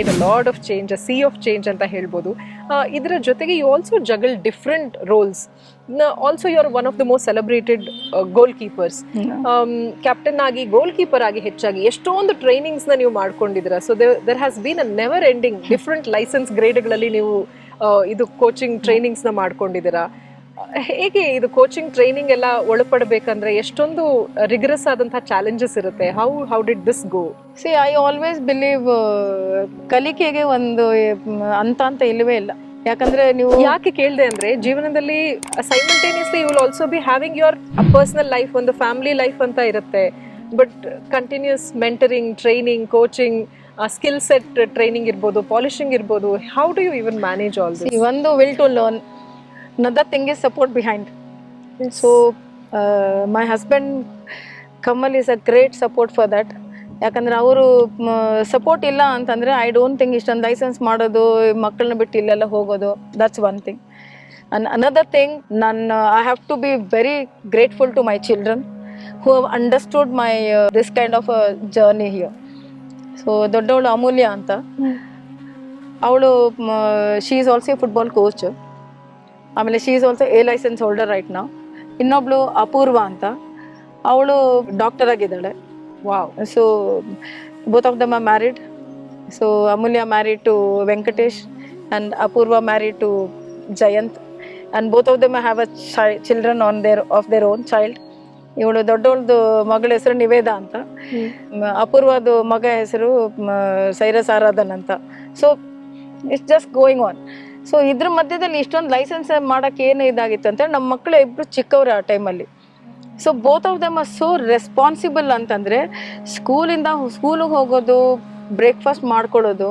It a lot of change a sea of change ಅಂತ ಹೇಳ್ಬೋದು. ಇದರ ಜೊತೆಗೆ you also juggle different roles also you are one of the most celebrated goalkeepers captain ಆಗಿ ಗೋಲ್ keeper ಆಗಿ ಹೆಚ್ಚಾಗಿ ಎಷ್ಟೊಂದು ಟ್ರೈನಿಂಗ್ಸ್ನ ನೀವು ಮಾಡ್ಕೊಂಡಿದ್ದೀರಾ? So there has been a never ending different license ಗ್ರೇಡ್ಗಳಲ್ಲಿ ನೀವು ಇದು ಕೋಚಿಂಗ್ ಟ್ರೈನಿಂಗ್ಸ್ನ ಮಾಡ್ಕೊಂಡಿದ್ದೀರಾ? ಹೇಗೆ ಇದು ಕೋಚಿಂಗ್ ಟ್ರೈನಿಂಗ್ ಎಲ್ಲ ಒಳಪಡಬೇಕಂದ್ರೆ ಎಷ್ಟೊಂದು ರಿಗರಸ್ ಆದಂತಹ ಚಾಲೆಂಜಸ್ ಇರುತ್ತೆ? How how did this go see I always believe ಕಲಿಕೆಗೆ ಒಂದು ಅಂತ ಅಂತ ಇಲ್ಲವೇ ಇಲ್ಲ. ಯಾಕಂದ್ರೆ ನೀವು ಯಾಕೆ ಕೇಳಿದೆ ಅಂದ್ರೆ ಜೀವನದಲ್ಲಿ simultaneously you will also be having your personal life ಒಂದು ಫ್ಯಾಮಿಲಿ ಲೈಫ್ ಅಂತ ಇರುತ್ತೆ. But continuous mentoring training coaching skill set training ಇರ್ಬೋದು ಪಾಲಿಶಿಂಗ್ ಇರ್ಬೋದು how do you even manage all ಒಂದು will to learn another thing is support behind so my husband Kamal is a great support for that ಯಾಕಂದ್ರೆ ಅವರು support ಇಲ್ಲ ಅಂತಂದರೆ I don't think ಇಷ್ಟೊಂದು license ಮಾಡೋದು ಮಕ್ಕಳನ್ನ ಬಿಟ್ಟು ಇಲ್ಲೆಲ್ಲ ಹೋಗೋದು. That's one thing and another thing ನನ್ನ I have to be very grateful to my children who have understood my this kind of journey here so ದೊಡ್ಡವಳು Amulya ಅಂತ. ಅವಳು she is also football coach ಆಮೇಲೆ she is also a license holder right ನಾವು ಇನ್ನೊಬ್ಳು ಅಪೂರ್ವ ಅಂತ. ಅವಳು doctor ಆಗಿದ್ದಾಳೆ. Wow so both of them are married so Amulya married to Venkatesh and Apoorva married to Jayanth and both of them have a ಚೈ children on their of their own child ಇವಳು ದೊಡ್ಡವಳದು ಮಗಳ ಹೆಸರು ನಿವೇದ ಅಂತ. ಅಪೂರ್ವದು ಮಗ ಹೆಸರು Cyrus Aradhan ಅಂತ. So it's just going on so ಇದ್ರ ಮಧ್ಯದಲ್ಲಿ ಇಷ್ಟೊಂದು ಲೈಸೆನ್ಸ್ ಮಾಡೋಕ್ಕೆ ಏನು ಇದಾಗಿತ್ತು ಅಂತ ನಮ್ಮ ಮಕ್ಕಳು ಇಬ್ಬರು ಚಿಕ್ಕವ್ರೆ ಆ ಟೈಮಲ್ಲಿ so both of them are so responsible ಅಂತಂದರೆ ಸ್ಕೂಲಿಂದ ಸ್ಕೂಲಿಗೆ ಹೋಗೋದು ಬ್ರೇಕ್ಫಾಸ್ಟ್ ಮಾಡ್ಕೊಳ್ಳೋದು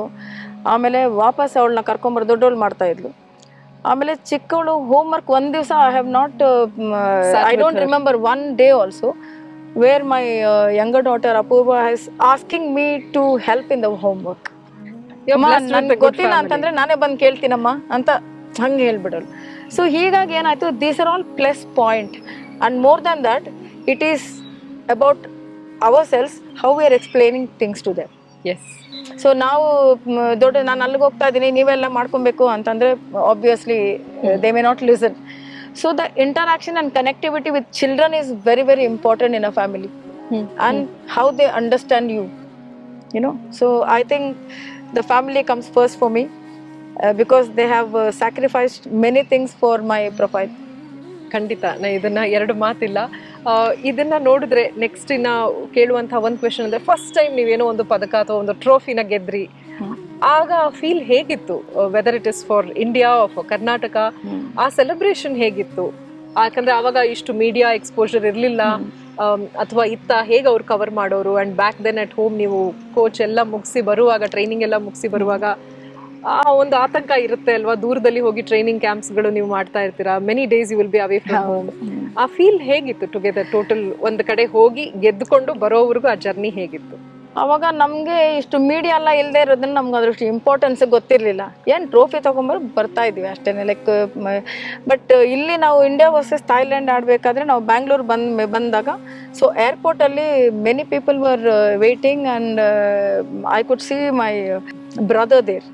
ಆಮೇಲೆ ವಾಪಸ್ ಅವಳನ್ನ ಕರ್ಕೊಂಬರ್ ದೊಡ್ಡವಳು ಮಾಡ್ತಾ ಇದ್ಲು. ಆಮೇಲೆ ಚಿಕ್ಕವಳು ಹೋಮ್ ವರ್ಕ್ ಒಂದು ದಿವಸ I have not I don't remember one day also where my younger daughter Apoorva has asking me to help in the home ನನ್ಗೆ ಗೊತ್ತಿಲ್ಲ ಅಂತಂದ್ರೆ ನಾನೇ ಬಂದು ಕೇಳ್ತೀನಮ್ಮ ಅಂತ ಹಂಗೆ ಹೇಳ್ಬಿಡೋಳು ಸೊ ಹೀಗಾಗಿ ಏನಾಯ್ತು these are all plus point and more than that it is about ourselves how we are explaining things to them yes so ನಾವು ದೊಡ್ಡ ನಾನು ಅಲ್ಲಿಗೆ ಹೋಗ್ತಾ ಇದ್ದೀನಿ ನೀವೆಲ್ಲ ಮಾಡ್ಕೊಬೇಕು ಅಂತಂದ್ರೆ obviously they may not listen so the interaction and connectivity with children is very very important in a family and how they understand you you know so I think the family comes first for me uh, because they have uh, sacrificed many things for my profile. ಖಂಡಿತ. ನಾ ಇದನ್ನ ಎರಡು ಮಾತಿಲ್ಲ. ಇದನ್ನು ನೋಡಿದ್ರೆ next ಇನ್ನ ಕೇಳುವಂಥ ಒಂದು ಕ್ವೆಶನ್ ಅಂದ್ರೆ ಫಸ್ಟ್ ಟೈಮ್ ನೀವೇನೋ ಒಂದು ಪದಕ ಅಥವಾ ಒಂದು ಟ್ರೋಫಿನ ಗೆದ್ರಿ. ಆಗ ಫೀಲ್ ಹೇಗಿತ್ತು? Whether it is for India of Karnataka ಆ ಸೆಲೆಬ್ರೇಷನ್ ಹೇಗಿತ್ತು? ಯಾಕಂದ್ರೆ ಅವಾಗ ಇಷ್ಟು ಮೀಡಿಯಾ ಎಕ್ಸ್ಪೋಜರ್ ಇರಲಿಲ್ಲ. ಅಥವಾ ಇತ್ತ ಹೇಗೆ ಅವ್ರು ಕವರ್ ಮಾಡೋರು? And back then at home ನೀವು ಕೋಚ್ ಎಲ್ಲ ಮುಗಿಸಿ ಬರುವಾಗ ಟ್ರೈನಿಂಗ್ ಎಲ್ಲ ಮುಗಿಸಿ ಬರುವಾಗ ಆ ಒಂದು ಆತಂಕ ಇರುತ್ತೆ ಅಲ್ವಾ? ದೂರದಲ್ಲಿ ಹೋಗಿ ಟ್ರೈನಿಂಗ್ ಕ್ಯಾಂಪ್ಸ್ಗಳು ನೀವು ಮಾಡ್ತಾ ಇರ್ತೀರಾ? Many days you will be away from home ಆ ಫೀಲ್ ಹೇಗಿತ್ತು ಟುಗೆದರ್ ಟೋಟಲ್ ಒಂದು ಕಡೆ ಹೋಗಿ ಗೆದ್ದುಕೊಂಡು ಬರೋವರೆಗೂ ಆ ಜರ್ನಿ ಹೇಗಿತ್ತು? ಅವಾಗ ನಮಗೆ ಇಷ್ಟು ಮೀಡಿಯಾ ಎಲ್ಲ ಇಲ್ಲದೆ ಇರೋದನ್ನ ನಮ್ಗೆ ಅದ್ರಷ್ಟು ಇಂಪಾರ್ಟೆನ್ಸ್ ಗೊತ್ತಿರಲಿಲ್ಲ. ಏನು ಟ್ರೋಫಿ ತೊಗೊಂಬರು ಬರ್ತಾ ಇದ್ವಿ ಅಷ್ಟೇ ಲೈಕ್ ಬಟ್ ಇಲ್ಲಿ ನಾವು ಇಂಡಿಯಾ ವರ್ಸಸ್ ಥೈಲ್ಯಾಂಡ್ ಆಡಬೇಕಾದ್ರೆ ನಾವು ಬ್ಯಾಂಗ್ಳೂರ್ ಬಂದ್ ಬಂದಾಗ so ಏರ್ಪೋರ್ಟಲ್ಲಿ many people were waiting and I could see my brother there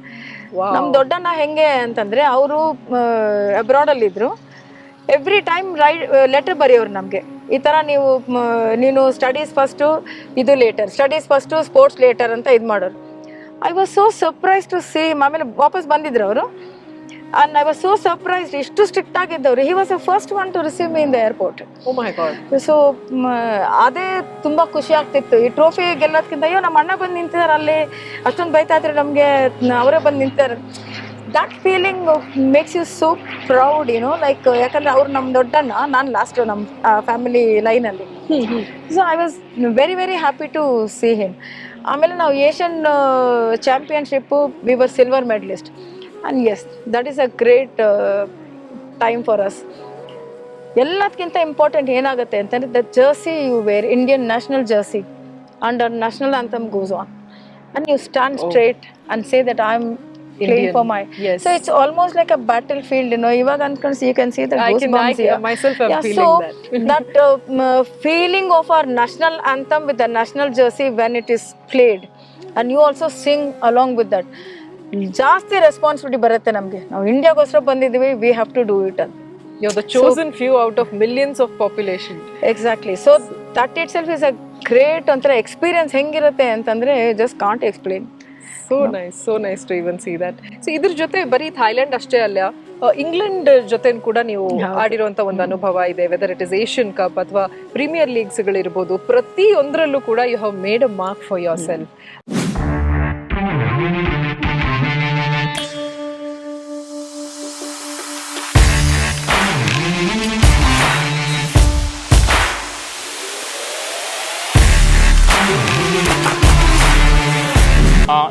ನಮ್ಮ ದೊಡ್ಡಣ್ಣ ಹೆಂಗೆ ಅಂತಂದ್ರೆ ಅವರು ಅಬ್ರಾಡ್ ಅಲ್ಲಿ ಇದ್ರು ಎವ್ರಿ ಟೈಮ್ ರೈಟ್ ಲೆಟರ್ ಬರೆಯೋರು ನಮಗೆ. ಈ ಥರ ನೀವು ನೀನು ಸ್ಟಡೀಸ್ ಫಸ್ಟು ಇದು later studies first sports later ಅಂತ ಇದು ಮಾಡೋರು. I was so surprise to see ಆಮೇಲೆ ವಾಪಸ್ ಬಂದಿದ್ರು ಅವರು. And I was so surprise ಇಷ್ಟು strict ಆಗಿದ್ದವರು. He was a first one to receive me in the airport so ಅದೇ ತುಂಬ ಖುಷಿ ಆಗ್ತಿತ್ತು. ಈ ಟ್ರೋಫಿ ಗೆಲ್ಲೋದಕ್ಕಿಂತ ಅಯ್ಯೋ ನಮ್ಮ ಅಣ್ಣ ಬಂದು ನಿಂತಿದ್ದಾರೆ ಅಲ್ಲಿ. ಅಷ್ಟೊಂದು ಬೈತಾ ಇದ್ರೆ ನಮಗೆ ಅವರೇ ಬಂದು ನಿಂತಿದ್ದಾರೆ that feeling makes you so proud ಏನೋ ಲೈಕ್ ಯಾಕಂದ್ರೆ ಅವ್ರು ನಮ್ಮ ದೊಡ್ಡಣ್ಣ ನಾನು ಲಾಸ್ಟ್ ನಮ್ಮ ಫ್ಯಾಮಿಲಿ ಲೈನಲ್ಲಿ so I was very very happy to see him ಆಮೇಲೆ ನಾವು Asian championship we were silver medalist and yes that is a great time for us ಎಲ್ಲದಕ್ಕಿಂತ ಇಂಪಾರ್ಟೆಂಟ್ ಏನಾಗುತ್ತೆ ಅಂತಂದರೆ the jersey you wear Indian national jersey and national anthem goes on and you stand straight and say that I am playing Indian. for my Yes. so it's almost like a battlefield you know ಇವಾಗ ಅನ್ಕೊಂಡು you can see the I can- I goosebumps can- here. myself am yeah, feeling so that. that uh, m- feeling of our national anthem with the national jersey when it is played and you also sing along with that ಜಾಸ್ತಿ responsibility ಬರುತ್ತೆ ನಮಗೆ ನಾವು ಇಂಡಿಯಾಗೋಸ್ಕರ ಬಂದಿದ್ದೀವಿ we have to do it ಅಂತ you the chosen few out of millions of population exactly so that itself is a great ಒಂಥರ experience ಹೆಂಗಿರುತ್ತೆ ಅಂತಂದರೆ just can't explain so nice so nice to even see that so ಇದ್ರ ಜೊತೆ ಬರೀ Thailand ಅಷ್ಟೇ ಅಲ್ಲ England ಜೊತೆ ಕೂಡ ನೀವು ಆಡಿರುವಂತ ಒಂದು ಅನುಭವ ಇದೆ whether it is Asian cup ಅಥವಾ ಪ್ರೀಮಿಯರ್ ಲೀಗ್ಸ್ ಗಳಿರ್ಬೋದು ಪ್ರತಿಯೊಂದರಲ್ಲೂ ಕೂಡ you have made a mark for yourself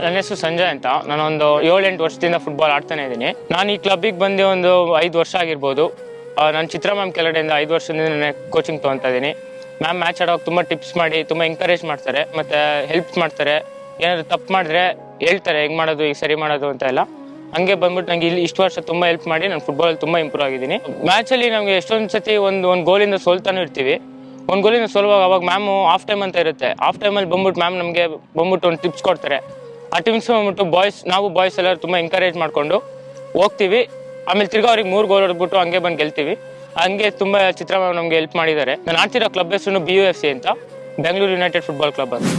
ನನ್ನ ಹೆಸರು ಸಂಜಯ್ ಅಂತ. ನಾನೊಂದು ಏಳೆಂಟು ವರ್ಷದಿಂದ ಫುಟ್ಬಾಲ್ ಆಡ್ತಾನೆ ಇದ್ದೀನಿ. ನಾನು ಈ ಕ್ಲಬ್ಬಿಗೆ ಬಂದು ಒಂದು ಐದು ವರ್ಷ ಆಗಿರ್ಬೋದು. ನಾನು ಚಿತ್ರ ಮ್ಯಾಮ್ ಕೆಲಡೆಯಿಂದ ಐದು ವರ್ಷದಿಂದ ನಾನು ಕೋಚಿಂಗ್ ತೊಗೊತಾ ಇದ್ದೀನಿ. ಮ್ಯಾಮ್ ಮ್ಯಾಚ್ ಆಡೋಕೆ ತುಂಬ ಟಿಪ್ಸ್ ಮಾಡಿ, ತುಂಬ ಎಂಕರೇಜ್ ಮಾಡ್ತಾರೆ. ಮತ್ತು ಹೆಲ್ಪ್ ಮಾಡ್ತಾರೆ. ಏನಾದರೂ ತಪ್ಪು ಮಾಡಿದ್ರೆ ಹೇಳ್ತಾರೆ, ಹೆಂಗೆ ಮಾಡೋದು ಈಗ ಸರಿ ಮಾಡೋದು ಅಂತ ಎಲ್ಲ. ಹಂಗೆ ಬಂದ್ಬಿಟ್ಟು ನಂಗೆ ಇಲ್ಲಿ ಇಷ್ಟು ವರ್ಷ ತುಂಬ ಹೆಲ್ಪ್ ಮಾಡಿ ನಾನು ಫುಟ್ಬಾಲ್ ತುಂಬ ಇಂಪ್ರೂವ್ ಆಗಿದ್ದೀನಿ. ಮ್ಯಾಚಲ್ಲಿ ನಮಗೆ ಎಷ್ಟೊಂದು ಸತಿ ಒಂದು ಒಂದು ಗೋಲಿಂದ ಸೋಲ್ತಾನೂ ಇರ್ತೀವಿ. ಒಂದು ಗೋಲಿಂದ ಸೋಲುವಾಗ ಅವಾಗ ಮ್ಯಾಮು ಆಫ್ ಟೈಮ್ ಅಂತ ಇರುತ್ತೆ. ಆಫ್ ಟೈಮಲ್ಲಿ ಬಂದ್ಬಿಟ್ಟು ಮ್ಯಾಮ್ ನಮಗೆ ಬಂದ್ಬಿಟ್ಟು ಒಂದು ಟಿಪ್ಸ್ ಕೊಡ್ತಾರೆ. ಆ ಟೀಮ್ಸ್ ಬಂದ್ಬಿಟ್ಟು ಬಾಯ್ಸ್ ನಾವು ಬಾಯ್ಸ್ ಎಲ್ಲರೂ ತುಂಬ ಎಂಕರೇಜ್ ಮಾಡಿಕೊಂಡು ಹೋಗ್ತೀವಿ. ಆಮೇಲೆ ತಿರ್ಗಾ ಅವ್ರಿಗೆ ಮೂರು ಗೋಲ್ ಹೊಡೆದ್ಬಿಟ್ಟು ಹಂಗೆ ಬಂದು ಗೆಲ್ತೀವಿ. ಹಂಗೆ ತುಂಬ ಚಿತ್ರ ನಮಗೆ ಹೆಲ್ಪ್ ಮಾಡಿದ್ದಾರೆ. ನಾನು ಆಡ್ತಿರೋ ಕ್ಲಬ್ ಹೆಸರು ಬಿ ಯು ಎಫ್ ಸಿ ಅಂತ. ಬೆಂಗಳೂರು ಯುನೈಟೆಡ್ ಫುಟ್ಬಾಲ್ ಕ್ಲಬ್ ಅಂತ.